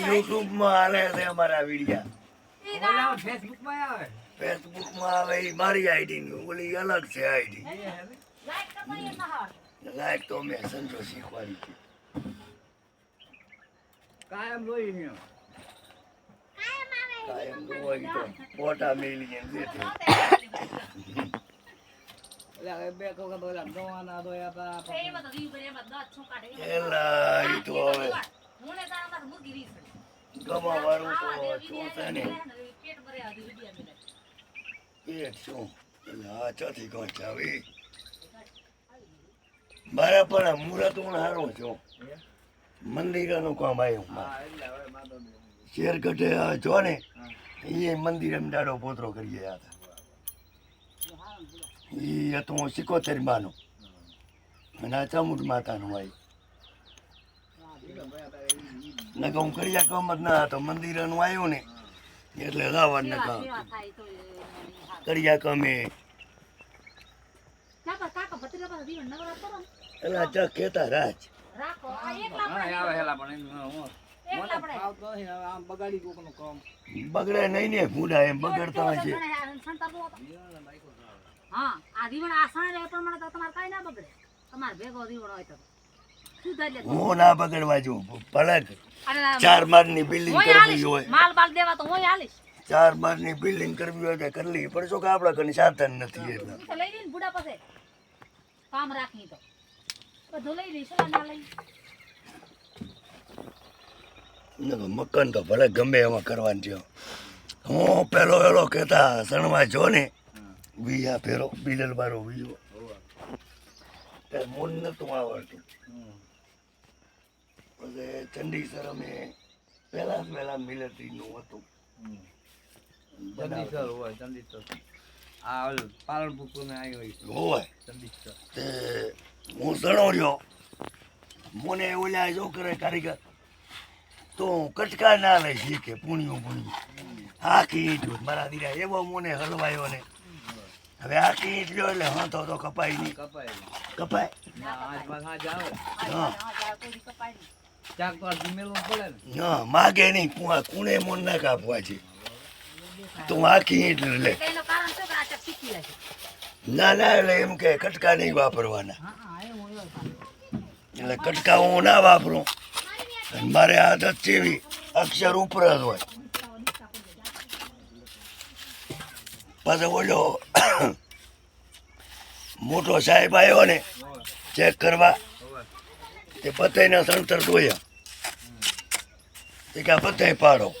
યુટ્યુબમાં આવે છે અમારા વિડિયા. આવે ફેસબુકમાં આવે મારી આઈડી ની. ઓલી અલગ છે આઈડી. લાઈક તો મેં સંજો શીખવાની છે. કાયમ લોહી ને કાયમ લોહી તો ફોટા મેલી એમ મારા પણ મુહૂર્ત હું હારો છું મંદિરનું કામ આવ્યું શેર કટે જો ને એ મંદિર એમ દાડો પોતરો કરી ગયા હતા એ હતું સિકોતેર માનું અને આ ચામુંડ માતાનું આવી નકર હું કરિયા કામ જ ના હતો મંદિરનું આવ્યું ને એટલે રાવણ ને કામ કરિયા કમે એટલે ચક કેતા રાજ. બગડે નહીં ને ભૂડા એમ બગડતા હોય છે. હા આ રીવણ આસણ રહે પ્રમાણે તો તમારે કઈ ના બગડે. તમારે ભેગો રીવણ હોય તો. હું ના બગડવા જઉં પલક. ચાર માળની બિલ્ડિંગ કરવી હોય. માલ બાલ દેવા તો હું હાલીશ. ચાર માળની બિલ્ડિંગ કરવી હોય તો કરી લઈએ પણ શું કે આપણા કને સાધન નથી એટલે. લઈ લઈને બુડા પાસે. કામ રાખી તો. બધું લઈ લઈશ ના લઈ. મકાન તો ભલે ગમે એમાં કરવાનું છે. હું પેલો વેલો કહેતા શણવા જો ને વિયા ફેરો બિલર બારો વિયો તે મન નતું આવડતું. પછી ચંડીસર અમે પહેલા પહેલાં મિલિટરીનું હતું. ચંડીસર હોય ચંદીસર આ પાલનપુર ને આવી હોય? ચંદીસર તે હું સણો રહ્યો. મને ઓલા જો કરે કારીગર તો કટકા ના લઈ શીખે પૂણ્યું પૂણ્યું. આખી. મારા દીરા એવો મને હલવાયો ને. હવે આખી ઈંટ લ્યો એટલે હાથો તો કપાય નહીં. કપાય? કપાય હા આ હા. માગે નહીં કુવા કુણે મન ના કાપવા છે. તું આખી ઈંટ લે. આ ના ના એટલે એમ કે કટકા નહીં વાપરવાના. હા હા હું એટલે કટકા હું ના વાપરું. મારે આદત જેવી અક્ષર ઉપર જ હોય. પાછો ઓલો મોટો સાહેબ આવ્યો ને ચેક કરવા. તે પતઈના સંતર ધોયા. તે કે આ પતઈ પાડો.